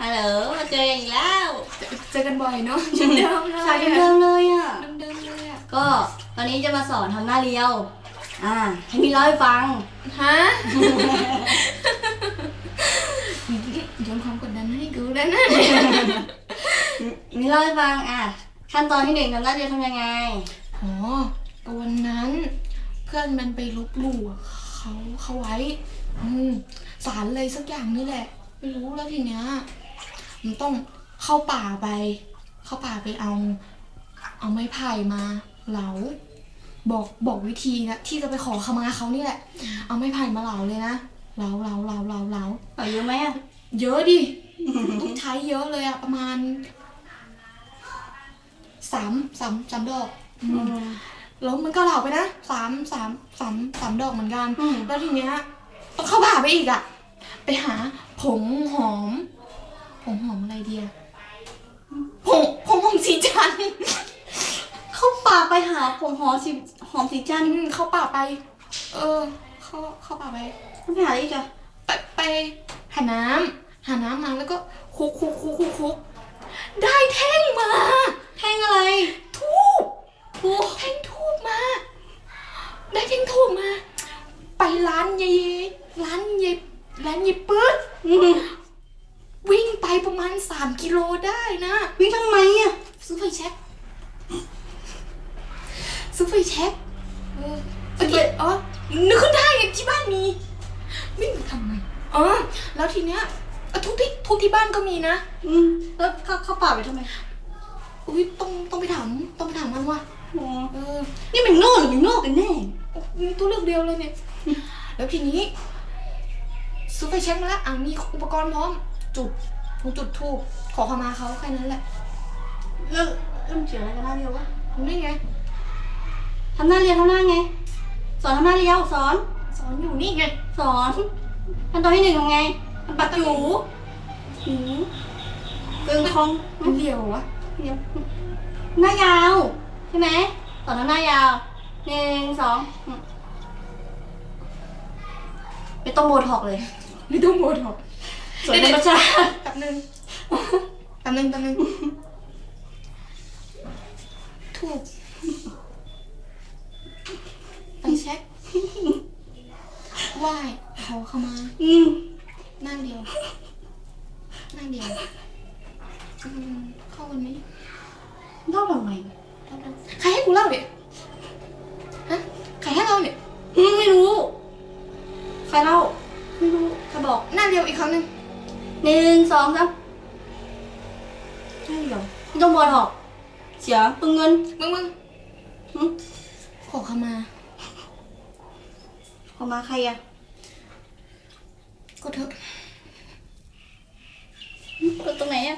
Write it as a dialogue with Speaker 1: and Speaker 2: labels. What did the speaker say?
Speaker 1: ฮัลโหลมาเจอกันอีกแล้ว
Speaker 2: เจอกันบ่อยเนาะชุดเดิมเลย
Speaker 1: สายเดิมๆเลยอะ
Speaker 2: เดิมๆเลยอะ
Speaker 1: ก็ตอนนี้จะมาสอนทำหน้าเรียว อ่า ให้มีเล่าให้ฟัง
Speaker 2: ฮะโยนความกดดันให้กูแล้วนะ
Speaker 1: มีเล่าให้ฟัง อะ ขั้นตอนที่หนึ่งทำหน้าเรียวทำยังไง
Speaker 2: อ๋อวันนั้นเพื่อนมันไปลบหลู่เขาเขาไว้ อืมสารเลยสักอย่างนี่แหละ ไม่รู้แล้วทีเนี้ย มันต้องเข้าป่าไป เข้าป่าไปเอา เอาไม้ไผ่มาเหลา บอกบอกวิธีนะที่จะไปขอขมาเขานี่แหละ เอาไม้ไผ่มาเหลาเลยนะเหลาเหลาเหลาเหลาเหลา
Speaker 1: เอาเยอะไหมอะ
Speaker 2: เยอะดิต้องใช้เยอะเลยอะประมาณสามสามสามดอกอื
Speaker 1: อื
Speaker 2: ม
Speaker 1: ม
Speaker 2: แล้วมันก็เหลาไปนะสามสามสามสามดอกเหมือนกัน
Speaker 1: อืม
Speaker 2: แล้วทีเนี้ยต้องเข้าป่าไปอีกอะไปหาผงหอม ผงหอมอะไรเดียผงผงหอมสีจันทร์
Speaker 1: เข้าป่าไปหาผงหอมสีหอมสีจันท
Speaker 2: อื
Speaker 1: ร์
Speaker 2: มเข้าป่าไป เออ เข้าเข้าป่าไป
Speaker 1: ต้องไปหาอะไรอีกอะ
Speaker 2: ไปไปหาน้ำหาน้ำมาแล้วก็คลุกคลุกคลุกคลุกคลุกได้แท่งมา
Speaker 1: แท่งอะไร
Speaker 2: ทูบ
Speaker 1: ทูบ
Speaker 2: แท่งทูบมา ได้แท่งทูบมา ไปร้านยายร้านยายร้านยายปื๊ด
Speaker 1: อืม
Speaker 2: วิ่งไปประมาณสามกิโลได้นะ
Speaker 1: วิ่งทำไมอะ
Speaker 2: ซื้อไฟแช็กซื้อไฟแช็กเออ
Speaker 1: ซื้อไฟ
Speaker 2: เออนึกขึ้นได้ไงที่บ้านมีวิ่งไปทำไมอ๋อแล้วทีเนี้ยเออทุกที่ทุกที่บ้านก็มีนะ
Speaker 1: อืมแล้วเข้าเข้าป่าไปทำไม
Speaker 2: อุ้ยต้องต้องไปถามต้องไปถามมันว่า
Speaker 1: อ๋อ
Speaker 2: เออ
Speaker 1: นี่เป็นโง่หรือเป็นโง่กันแน่
Speaker 2: มีตัวเลือกเดียวเลยเนี่ย แล้วทีนี้ซื้อไฟแช็กมาแล้วอะมีอุปกรณ์พร้อม จุดจุดทูบขอขมาเขาแค่นั้นแหละ
Speaker 1: แล้วแล้วมันเกี่ยวอะไรกับหน้าเรียววะ
Speaker 2: นี่ไง
Speaker 1: ทำหน้าเรียวทำหน้าไง สอนทำหน้าเรียวสอน
Speaker 2: สอนอยู่นี่ไง
Speaker 1: สอนขั้นตอนที่หนึ่งทำไงมันปัดจูหูกึ่งคอง
Speaker 2: มันเดียววะ
Speaker 1: เดี๋ยวหน้ายาวใช่ไหมสอนทำหน้ายาวหนึ่งสองอืมไม่ต้องโบท็อกเลย
Speaker 2: ไม่ต้องโมดหรอก
Speaker 1: สวยธรรมชาติ
Speaker 2: แป๊บนึงแป๊บนึงแป๊บนึงถูกไปเช็คไหว้ขอเข้ามา
Speaker 1: อืม
Speaker 2: หน้าเดียวหน้าเดียวอืมเข้ากันไหม
Speaker 1: เล่าทำไม
Speaker 2: เล่าเล่าใครให้กูเล่าเนี่ยฮะใครให้เล่าเนี่ย
Speaker 1: อืมไม่รู้ ใครเล่า ไม่รู้ใครบอก
Speaker 2: หน้าเดียวอีกครั้งหนึ่ง
Speaker 1: หนึ่งสองสามใช่เหรอไม่ต้องบอลหอก เสียเปึงเงิน
Speaker 2: มึงมึง
Speaker 1: หึ
Speaker 2: ขอขมา
Speaker 1: ขอมาใครอะ
Speaker 2: ก็เถอะ
Speaker 1: ก็ตรงไหนอะ